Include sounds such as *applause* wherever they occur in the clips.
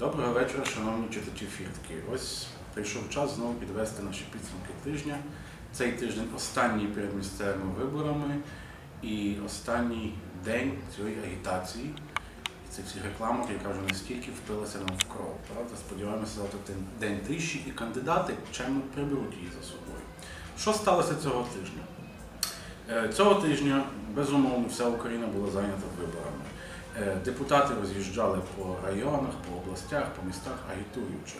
Доброго вечора, шановні читачі фіртки. Ось прийшов час знову підвести наші підсумки тижня. Цей тиждень останній перед місцевими виборами і останній день цієї агітації цих всіх рекламок, яка вже настільки впилася нам в кров. Правда, сподіваємося, завтра день тиші, і кандидати чемно приберуть її за собою. Що сталося цього тижня? Е, Цього тижня, безумовно, вся Україна була зайнята виборами. Е, Депутати роз'їжджали по районах, по областях, по містах, агітуючи.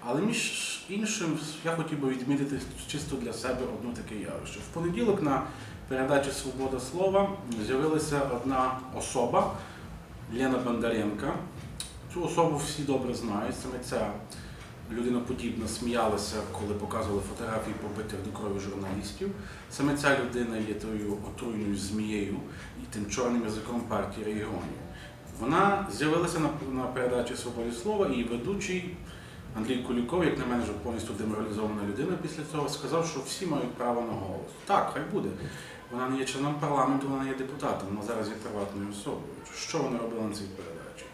Але між іншим, я хотів би відмітити чисто для себе одну таке явище. В понеділок на передачі Свобода слова з'явилася одна особа, Лена Бондаренка. Цю особу всі добре знають. Саме ця людина подібна сміялася, коли показували фотографії побитих до крові журналістів. Саме ця людина є тою отруйною змією і тим чорним язиком партії регіонів. Вона з'явилася на, передачі Свободі слова і ведучий Андрій Куліков, як на мене, вже повністю деморалізована людина після цього, сказав, що всі мають право на голос. Так, хай буде. Вона не є членом парламенту, вона є депутатом, вона зараз є приватною особою. Що вона робила на цій передачі?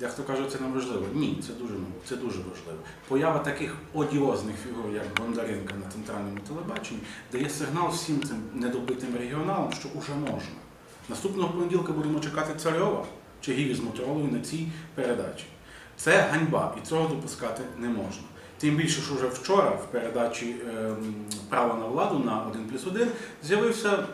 Дехто каже, це не важливо. Ні, це дуже це дуже важливо. Поява таких одіозних фігур, як Бондаренка на центральному телебаченні, дає сигнал всім цим недобитим регіоналам, що уже можна. Наступного понеділка будемо чекати царьова чи Гіві з Моторолою на цій передачі. Це ганьба, і цього допускати не можна. Тим більше, що вже вчора в передачі ем, Право на владу на 1 плюс 1 з'явився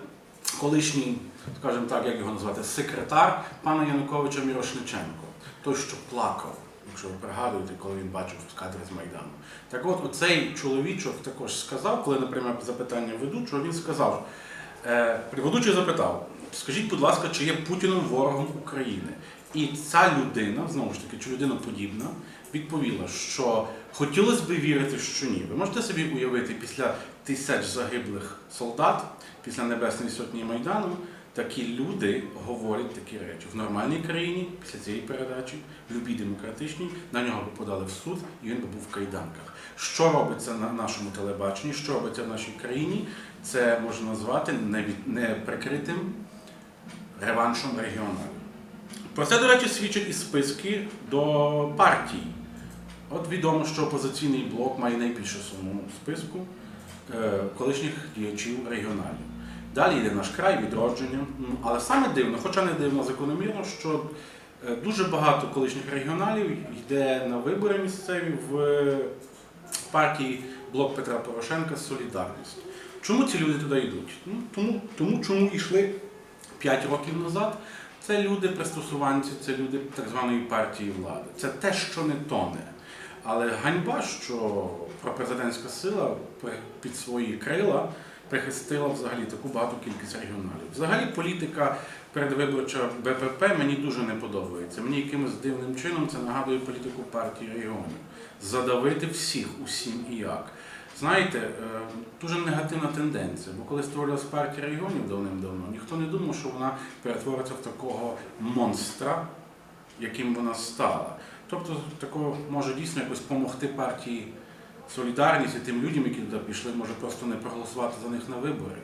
колишній, скажімо так, як його назвати, секретар пана Януковича Мірошниченко, той, що плакав, якщо ви пригадуєте, коли він бачив кадри з Майдану. Так от, оцей чоловічок також сказав, коли, наприклад, запитання ведучого, він сказав, е, ведучий запитав, скажіть, будь ласка, чи є Путіном ворогом України? І ця людина, знову ж таки, чи людина подібна, відповіла, що хотілося б вірити, що ні. Ви можете собі уявити, після тисяч загиблих солдат, після Небесної Сотні Майдану, такі люди говорять такі речі. В нормальній країні, після цієї передачі, в любій демократичній, на нього би подали в суд, і він би був в кайданках. Що робиться на нашому телебаченні, що робиться в нашій країні, це можна назвати невід- неприкритим реваншом регіоналів. Про це, до речі, свідчать і списки до партій. От відомо, що опозиційний блок має найбільшу суму списку е, колишніх діячів регіоналів. Далі йде наш край, відродження. Але саме дивно, хоча не дивно, закономірно, що е, дуже багато колишніх регіоналів йде на вибори місцеві в е, партії Блок Петра Порошенка Солідарність. Чому ці люди туди йдуть? Ну, тому, тому чому йшли 5 років назад. Це люди пристосуванці, це люди так званої партії влади. Це те, що не тоне. Але ганьба, що пропрезидентська сила під свої крила прихистила взагалі таку багату кількість регіоналів. Взагалі політика передвиборча БПП мені дуже не подобається. Мені якимось дивним чином це нагадує політику партії регіонів. Задавити всіх, усім і як. Знаєте, е, дуже негативна тенденція, бо коли створилась партія регіонів давним-давно, ніхто не думав, що вона перетвориться в такого монстра, яким вона стала. Тобто, такого може дійсно якось допомогти партії Солідарність і тим людям, які туди пішли, може просто не проголосувати за них на вибори,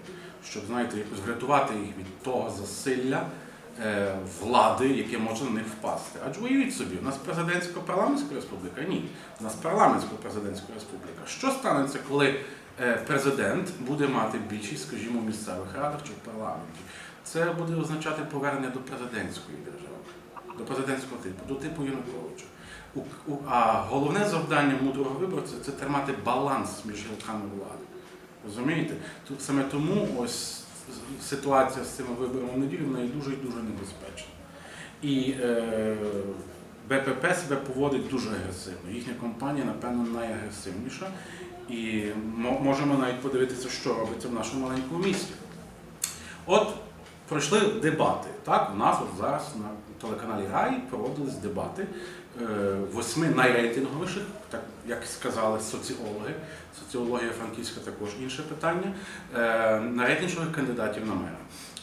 щоб, знаєте, якось врятувати їх від того засилля влади, яке може на них впасти. Адже уявіть собі, у нас президентсько-парламентська республіка? Ні, у нас парламентсько-президентська республіка. Що станеться, коли е, президент буде мати більшість, скажімо, в місцевих радах чи в парламенті? Це буде означати повернення до президентської держави, до президентського типу, до типу Януковича. А головне завдання мудрого виборця це тримати баланс між гілками влади. Розумієте? Тут саме тому ось ситуація з цими виборами в неділю вона є дуже і дуже небезпечна. І е, БПП себе поводить дуже агресивно. Їхня компанія, напевно, найагресивніша. І можемо навіть подивитися, що робиться в нашому маленькому місті. От пройшли дебати. Так, у нас от зараз на телеканалі Рай проводились дебати восьми найрейтинговіших, так як сказали соціологи. Соціологія франківська також інше питання. Е, найрейтинговіших кандидатів на мера.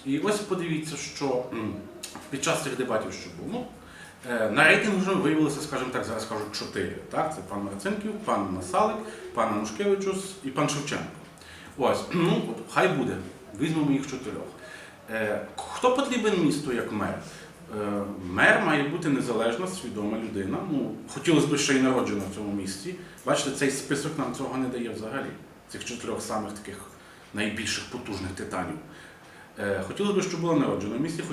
І ось подивіться, що під час цих дебатів, що було, е, на рейтингу вже виявилося, скажімо так, зараз кажуть чотири. Так? Це пан Марцинків, пан Насалик, пан Анушкевичус і пан Шевченко. Ось, ну, хай буде. Візьмемо їх чотирьох. Е, Хто потрібен місту як мер? Е, Мер має бути незалежна, свідома людина. Ну, хотілося б ще й народжена в цьому місці. Бачите, цей список нам цього не дає взагалі. Цих чотирьох самих таких найбільших потужних титанів. Е, Хотілося б, щоб була народжена в місті,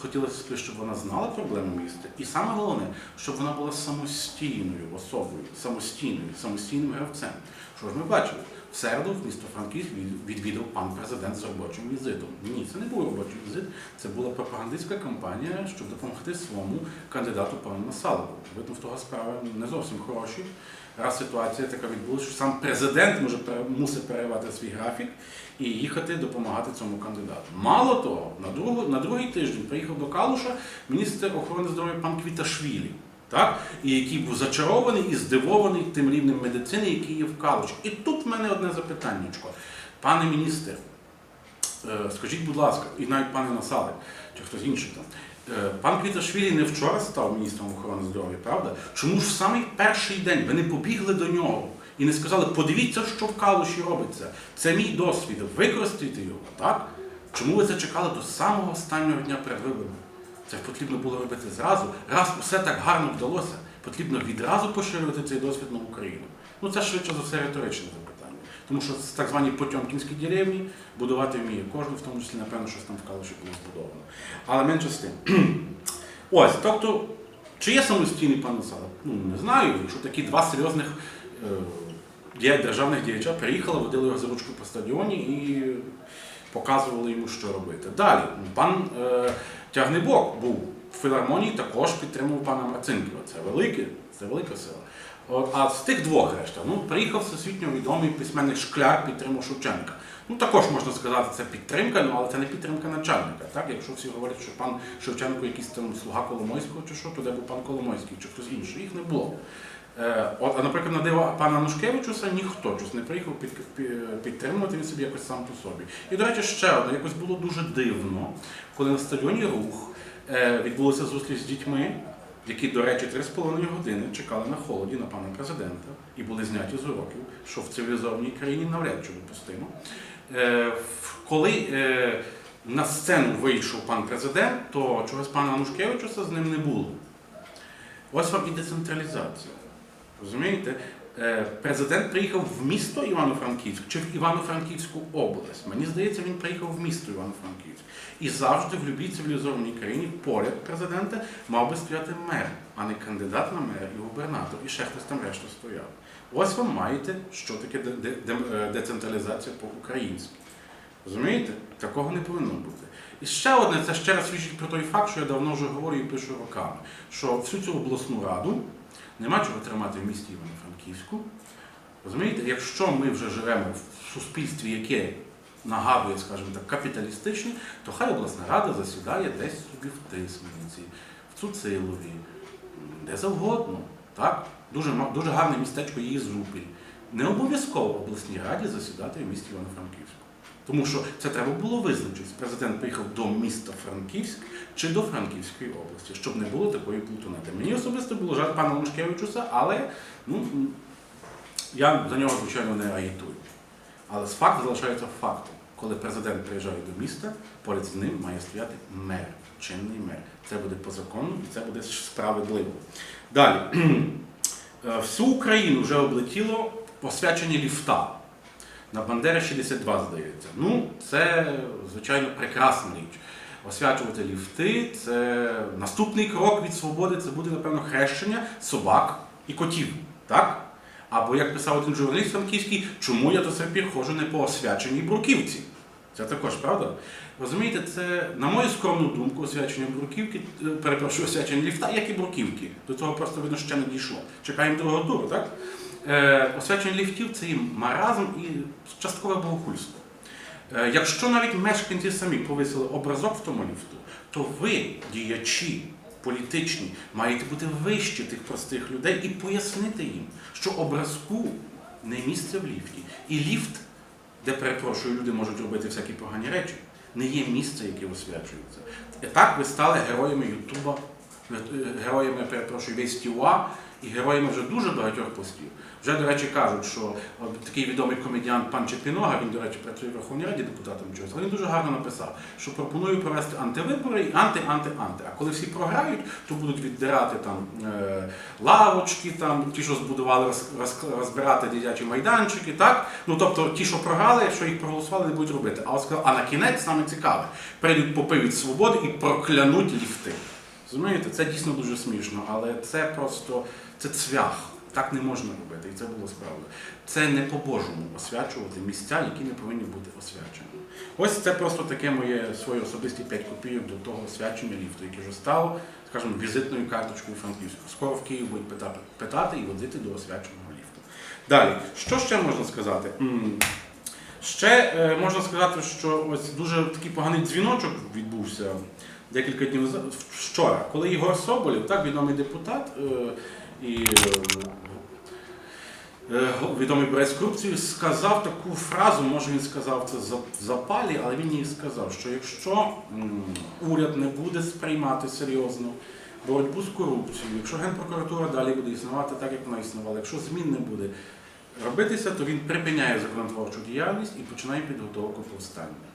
хотілося, б, щоб вона знала проблеми міста. І саме головне, щоб вона була самостійною особою, самостійною, самостійним гравцем. Що ж ми бачили? В середу в місто Франківськ відвідав пан президент з робочим візитом. Ні, це не був робочий візит, це була пропагандистська кампанія, щоб допомогти своєму кандидату пану Насалову. Видно, в того справи не зовсім хороші. Раз ситуація така відбулася, що сам президент може мусить переривати свій графік і їхати допомагати цьому кандидату. Мало того, на, другу, на другий тиждень приїхав до Калуша міністр охорони здоров'я пан Квіташвілі. Так? І який був зачарований і здивований тим рівнем медицини, який є в Калуші. І тут в мене одне запитаннячко. Пане міністр, е, скажіть, будь ласка, і навіть пане Насалик, чи хтось інший там. е, Пан Квіташвілі не вчора став міністром охорони здоров'я, правда? Чому ж в самий перший день ви не побігли до нього і не сказали, подивіться, що в Калуші робиться. Це мій досвід, використайте його, так? Чому ви це чекали до самого останнього дня перед виборами? Це потрібно було робити зразу. Раз усе так гарно вдалося, потрібно відразу поширювати цей досвід на Україну. Ну це швидше за все риторичне запитання. Тому що так звані Потьомкінські деревні будувати вміє кожен, в тому числі, напевно, щось там в Калуші було збудовано. Але менше з тим. *clears throat* Ось, тобто, чи є самостійний пан Насалов? Ну, не знаю. Якщо такі два серйозних е, державних діяча приїхали, водили його за ручку по стадіоні і показували йому, що робити. Далі, пан е, Тягнебок був в філармонії, також підтримував пана Марцинківа. Це велике, це велика сила. От, а з тих двох решта, ну, приїхав всесвітньо відомий письменник Шкляр, підтримав Шевченка. Ну, також можна сказати, це підтримка, ну, але це не підтримка начальника. Так? Якщо всі говорять, що пан Шевченко якийсь там слуга Коломойського чи що, то де був пан Коломойський чи хтось інший, їх не було. Е, от, а, наприклад, на диво пана Нушкевичуса ніхто щось не приїхав під, підтримувати він собі якось сам по собі. І, до речі, ще одне, якось було дуже дивно, коли на стадіоні рух е, відбулася зустріч з дітьми, які, до речі, 3,5 години чекали на холоді на пана президента і були зняті з уроків, що в цивілізованій країні навряд чи допустимо. Е, коли на сцену вийшов пан президент, то чогось пана Нушкевичуса з ним не було. Ось вам і децентралізація. Розумієте? Е, Президент приїхав в місто Івано-Франківськ чи в Івано-Франківську область. Мені здається, він приїхав в місто Івано-Франківськ. І завжди в будь-якій цивілізованій країні поряд президента мав би стояти мер, а не кандидат на мер і губернатор, і ще хтось там решта стояв. Ось ви маєте, що таке е, децентралізація по-українськи. Розумієте? Такого не повинно бути. І ще одне, це ще раз свідчить про той факт, що я давно вже говорю і пишу роками, що всю цю обласну раду нема чого тримати в місті Івано-Франківську. Розумієте, якщо ми вже живемо в суспільстві, яке нагадує, скажімо так, капіталістичне, то хай обласна рада засідає десь собі в Тисмениці, в Цуцилові, де завгодно. Так? Дуже, дуже гарне містечко її Зрупіль. Не обов'язково обласній раді засідати в місті Івано-Франківську. Тому що це треба було визначитись. Президент приїхав до міста Франківськ чи до Франківської області, щоб не було такої плутанети. Мені особисто було жаль пана Мушкевичуса, але ну, я за нього, звичайно, не агітую. Але факт залишається фактом. Коли президент приїжджає до міста, поряд з ним має стояти мер, чинний мер. Це буде по закону і це буде справедливо. Далі. *clears throat* Е, Всю Україну вже облетіло посвячення ліфта. На Бандери 62, здається. Ну, це, звичайно, прекрасна річ. Освячувати ліфти це наступний крок від свободи це буде, напевно, хрещення собак і котів. Так? Або, як писав один журналіст франківський, чому я до сих пір ходжу не по освяченій бруківці? Це також правда. Розумієте, це, на мою скромну думку, освячення бруківки, перепрошую, освячення ліфта, як і бруківки. До того просто видно, ще не дійшло. Чекаємо другого туру, так? Е, освячення ліфтів це і маразм і часткове богохульство. Е, Якщо навіть мешканці самі повисили образок в тому ліфту, то ви, діячі політичні, маєте бути вище тих простих людей і пояснити їм, що образку не місце в ліфті. І ліфт, де, перепрошую, люди можуть робити всякі погані речі, не є місце, яке освячується. І так ви стали героями Ютуба, е, героями, перепрошую, Вестюа і героями вже дуже багатьох постів. Вже, до речі, кажуть, що такий відомий комедіант пан Чепінога, він, до речі, працює в Верховній Раді депутатом чогось, але він дуже гарно написав, що пропонує провести антивибори і анти-анти-анти. А коли всі програють, то будуть віддирати там е, лавочки, там ті, що збудували, роз, роз- розбирати дитячі майданчики, так? Ну тобто ті, що програли, якщо їх проголосували, не будуть робити. А от сказав, а на кінець саме цікаве, прийдуть попивуть свободи і проклянуть ліфти. Розумієте, це дійсно дуже смішно, але це просто це цвях. Так не можна робити, і це було справою. Це не по-божому освячувати місця, які не повинні бути освячені. Ось це просто таке моє свої особисті 5 копійок до того освячення ліфту, яке вже стало, скажімо, візитною карточкою Франківську. Скоро в Київ будуть питати, питати і водити до освяченого ліфту. Далі, що ще можна сказати? Ще е, можна сказати, що ось дуже такий поганий дзвіночок відбувся декілька днів вчора, коли Ігор Соболєв, так відомий депутат е, і е, е, відомий борець з корупцією, сказав таку фразу, може він сказав це запалі, але він їй сказав, що якщо уряд не буде сприймати серйозно боротьбу з корупцією, якщо Генпрокуратура далі буде існувати так, як вона існувала, якщо змін не буде робитися, то він припиняє законотворчу діяльність і починає підготовку повстання.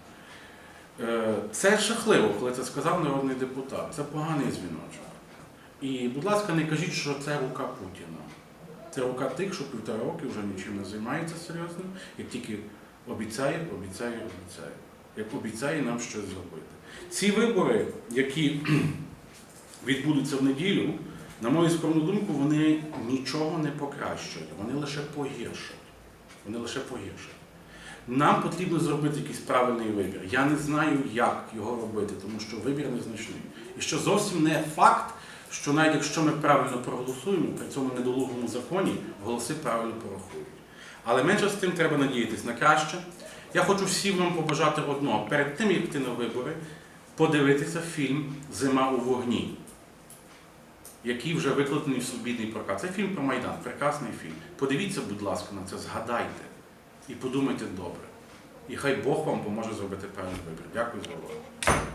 Е, Це жахливо, коли це сказав народний депутат. Це поганий дзвіночок. І, будь ласка, не кажіть, що це рука Путіна. Це рука тих, що півтора роки вже нічим не займається серйозно, як тільки обіцяє, обіцяє, обіцяє. Як обіцяє нам щось зробити. Ці вибори, які *clears throat* відбудуться в неділю, на мою скромну думку, вони нічого не покращать, вони лише погіршать. Вони лише погіршать. Нам потрібно зробити якийсь правильний вибір. Я не знаю, як його робити, тому що вибір незначний. І що зовсім не факт, що навіть якщо ми правильно проголосуємо, при цьому недолугому законі голоси правильно порахують. Але менше з тим треба надіятись на краще. Я хочу всім вам побажати одного. Перед тим, як йти на вибори, подивитися фільм Зима у вогні, який вже викладений в свобідний прокат. Це фільм про Майдан, прекрасний фільм. Подивіться, будь ласка, на це, згадайте і подумайте добре. І хай Бог вам поможе зробити правильний вибір. Дякую за увагу.